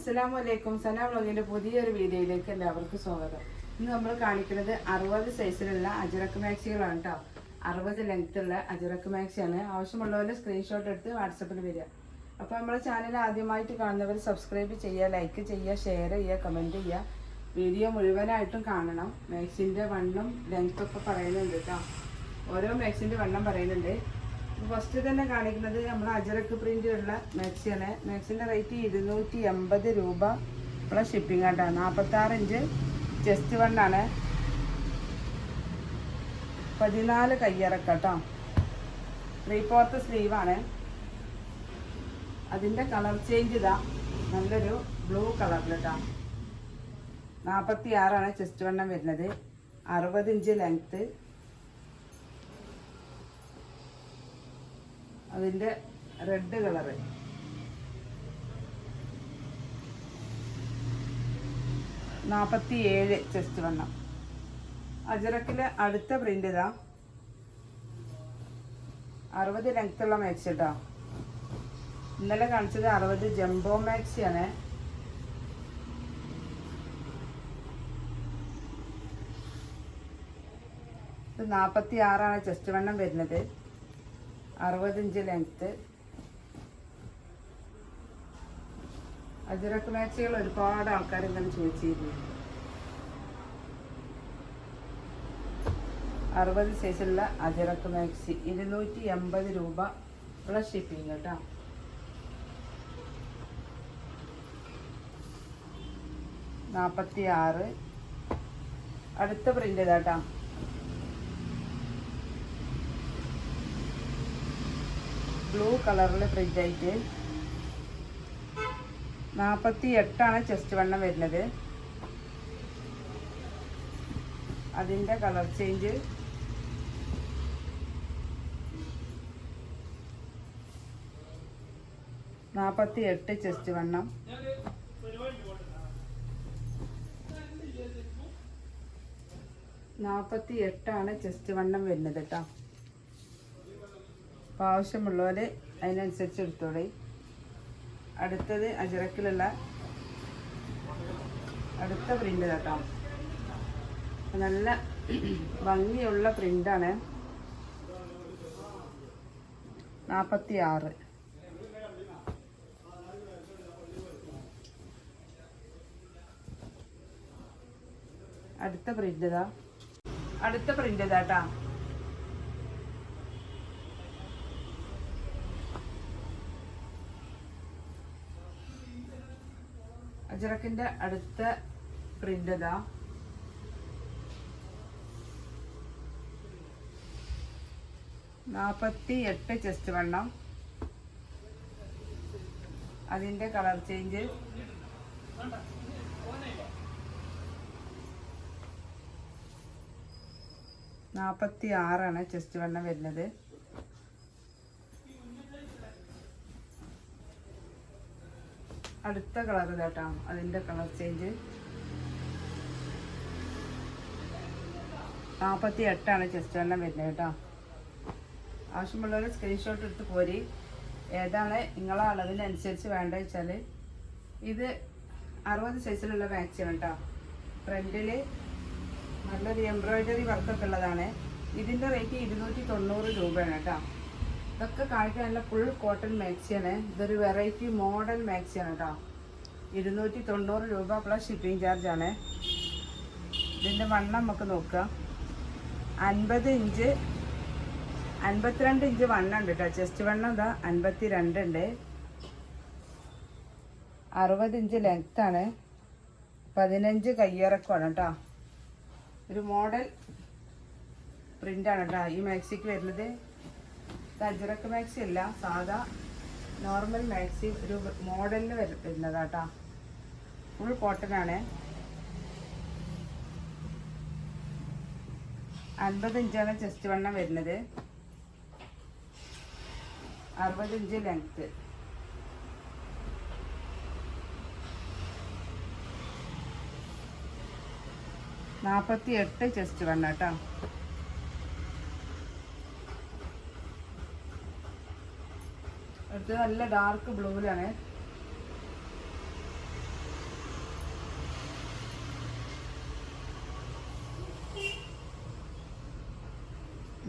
അസ്സലാമു അലൈക്കും സന വ്ളോഗിന്റെ പുതിയൊരു വീഡിയോയിലേക്ക് എല്ലാവർക്കും സ്വാഗതം. ഇന്ന് നമ്മൾ കാണിക്കുന്നത് അറുപത് സൈസിലുള്ള അജറക്ക് മാക്സികളാണ് കേട്ടോ അറുപത് ലെങ്ത് ഉള്ള അജറക്ക് മാക്സിയാണ്. ആവശ്യമുള്ളവർ സ്ക്രീൻഷോട്ട് എടുത്ത് വാട്സപ്പിൽ വരിക. അപ്പോൾ നമ്മുടെ ചാനൽ ആദ്യമായിട്ട് കാണുന്നവർ സബ്സ്ക്രൈബ് ചെയ്യുക ലൈക്ക് ചെയ്യുക ഷെയർ ചെയ്യുക കമന്റ് ചെയ്യുക. വീഡിയോ മുഴുവനായിട്ടും കാണണം. മാക്സിന്റെ വണ്ണം ലെങ്ത് ഒക്കെ പറയുന്നുണ്ട് കേട്ടോ ഓരോ മാക്സിന്റെ വണ്ണം പറയുന്നുണ്ട്. ഫസ്റ്റ് തന്നെ കാണിക്കുന്നത് നമ്മൾ അജറക്ക് പ്രിന്റ് ഉള്ള മാക്സിയാണ് മാക്സിന്റെ റേറ്റ് ഇരുന്നൂറ്റി എൺപത് രൂപ. പ്ലസ് ഷിപ്പിംഗ് ആയിട്ടാണ് നാൽപ്പത്താറ് ഇഞ്ച് ചെസ്റ്റ് വണ്ണാണ് പതിനാല് കയ്യറക്ക കേട്ടോ ത്രീ ഫോർത്ത് സ്ലീവാണ് അതിന്റെ കളർ ചേഞ്ച് ഇതാ. നല്ലൊരു ബ്ലൂ കളറിൽ കേട്ടോ നാൽപ്പത്തി ആറാണ് ചെസ്റ്റ് വണ്ണം വരുന്നത്. അറുപത് ഇഞ്ച് ലെങ്ത്ത് അതിന്റെ റെഡ് കളറ് നാൽപ്പത്തി ഏഴ് ചെസ്റ്റ് വണ്ണം. അജറക്കിലെ അടുത്ത പ്രിന്റ് ഇതാ. അറുപത് ലെങ്ത്തുള്ള മാക്സ് കേട്ടോ ഇന്നലെ കാണിച്ചത് അറുപത് ജംബോ മാക്സിയാണ് ഇത് നാൽപ്പത്തി ആറാണ് ചെസ്റ്റ് വണ്ണം വരുന്നത്. അറുപത് ഇഞ്ച് ലെങ്ത്ത് അജറക്ക് മാച്ചുകൾ ഒരുപാട് ആൾക്കാർ ഇങ്ങനെ ചോദിച്ചിരുന്നു. അറുപത് സൈസുള്ള അജറക്ക് മാക്സി ഇരുന്നൂറ്റി എൺപത് രൂപ പ്ലസ് ഷിപ്പിംഗ് കേട്ടോ. നാൽപ്പത്തി ആറ് അടുത്ത പ്രിന്റ് ഇതാട്ടോ ബ്ലൂ കളറിൽ ഫ്രിഡ്ജ് ആയിട്ട് നാൽപ്പത്തി എട്ടാണ് ചെസ്റ്റ് വണ്ണം വരുന്നത്. അതിന്റെ കളർ ചേഞ്ച്. നാൽപ്പത്തി എട്ട് ചെസ്റ്റ് വണ്ണം. നാൽപ്പത്തി എട്ടാണ് ചെസ്റ്റ് വണ്ണം വരുന്നത് കേട്ടോ അപ്പോൾ ആവശ്യമുള്ളവർ അതിനനുസരിച്ച് എടുത്തോളി. അടുത്തത് അജറക്കിലുള്ള അടുത്ത പ്രിന്റ് കേട്ടോ നല്ല ഭംഗിയുള്ള പ്രിന്റാണ് നാൽപ്പത്തി ആറ് അടുത്ത പ്രിന്റ് അടുത്ത പ്രിന്റ് ഇതാട്ടാ അജറക്കിന്റെ അടുത്ത പ്രിന്റ് ഇതാ. നാൽപ്പത്തി എട്ട് ചെസ്റ്റ് വണ്ണം. അതിന്റെ കളർ ചേഞ്ച് നാൽപ്പത്തി ആറാണ് ചെസ്റ്റ് വണ്ണം വരുന്നത്. അടുത്ത കളർ ഇതാട്ടോ അതിന്റെ കളർ ചേഞ്ച്. നാൽപ്പത്തി എട്ടാണ് ചെസ്റ്റ് എണ്ണം വരുന്നത് കേട്ടോ. ആവശ്യമുള്ളവർ സ്ക്രീൻഷോട്ട് എടുത്ത് പോരി. ഏതാണ് നിങ്ങളെ അളവിനനുസരിച്ച് വേണ്ടത് വെച്ചാൽ ഇത് അറുപത് സൈസിലുള്ള മാക്സിമം കേട്ടോ. ഫ്രണ്ടിൽ നല്ലൊരു എംബ്രോയ്ഡറി വർക്കൊക്കെ ഉള്ളതാണ്. ഇതിന്റെ റേറ്റ് ഇരുന്നൂറ്റി തൊണ്ണൂറ് രൂപയാണ് കേട്ടോ. ഇതൊക്കെ കാണിക്കാൻ നല്ല ഫുൾ കോട്ടൺ മാക്സിയാണ് ഇതൊരു വെറൈറ്റി മോഡൽ മാക്സിയാണ് കേട്ടോ ഇരുന്നൂറ്റി തൊണ്ണൂറ് രൂപ പ്ലസ് ഷിപ്പിംഗ് ചാർജാണ് ഇതിന്റെ വണ്ണം നമുക്ക് നോക്കാം. അൻപത് ഇഞ്ച് അൻപത്തിരണ്ട് ഇഞ്ച് വണ്ണം ഉണ്ട് കേട്ടോ ചെസ്റ്റ് വണ്ണം ഇതാ അൻപത്തി രണ്ട് ഉണ്ട്. അറുപത് ഇഞ്ച് ലെങ്ത്താണ് പതിനഞ്ച് കയ്യിറക്കമാണ് കേട്ടോ ഒരു മോഡൽ പ്രിന്റാണ് കേട്ടോ ഈ മാക്സിക്ക് വരുന്നത് ഇത് അജറക്ക് മാക്സി അല്ല സാധാ നോർമൽ മാക്സി ഒരു മോഡലിന് വരുന്നതാട്ടാ. ഫുൾ കോട്ടൺ ആണ്. അൻപത് ഇഞ്ചാണ് ചെസ്റ്റ് വണ്ണം വരുന്നത്. അറുപത് ഇഞ്ച് ലെങ്ത്ത് നാൽപ്പത്തി എട്ട് ചെസ്റ്റ് വണ്ണം കേട്ടോ അടുത്തത് നല്ല ഡാർക്ക് ബ്ലൂവിലാണ്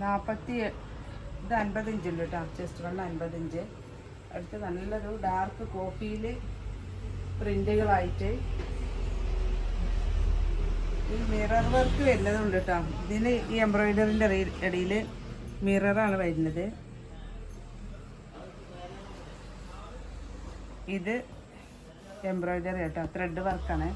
നാൽപ്പത്തി ഇത് അൻപത് ഇഞ്ചുണ്ട് കേട്ടോ ചെസ്റ്റ് വെള്ളം അൻപതിഞ്ച് അടുത്ത് നല്ലൊരു ഡാർക്ക് കോപ്പിയിൽ പ്രിന്റുകളായിട്ട് ഈ മിറർ വർക്ക് വരുന്നതുണ്ട് കേട്ടോ ഇതിന് ഈ എംബ്രോയിഡറിന്റെ ഇടയിൽ മിററാണ് വരുന്നത്. ഇത് എംബ്രോയിഡറി കേട്ടോ ത്രെഡ് വർക്കാണ്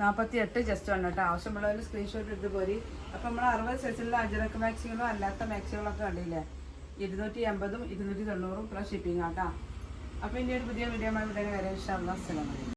നാൽപ്പത്തി എട്ട് ജസ്റ്റ് വേണം കേട്ടോ ആവശ്യമുള്ളവർ സ്ക്രീൻഷോട്ട് എടുത്ത് പോരി. അപ്പം നമ്മൾ അറുപത് സൈസിലുള്ള അജറക്ക് മാക്സികളും അല്ലാത്ത മാക്സികളൊക്കെ കണ്ടില്ലേ ഇരുന്നൂറ്റി എൺപതും ഇരുന്നൂറ്റി തൊണ്ണൂറും പ്ലസ് ഷിപ്പിംഗ് ആട്ടോ. അപ്പോൾ ഇനി ഒരു പുതിയ വീഡിയോ വീഡിയോ വരെ. ഇഷ്ടം അസ്സലാമലൈക്കും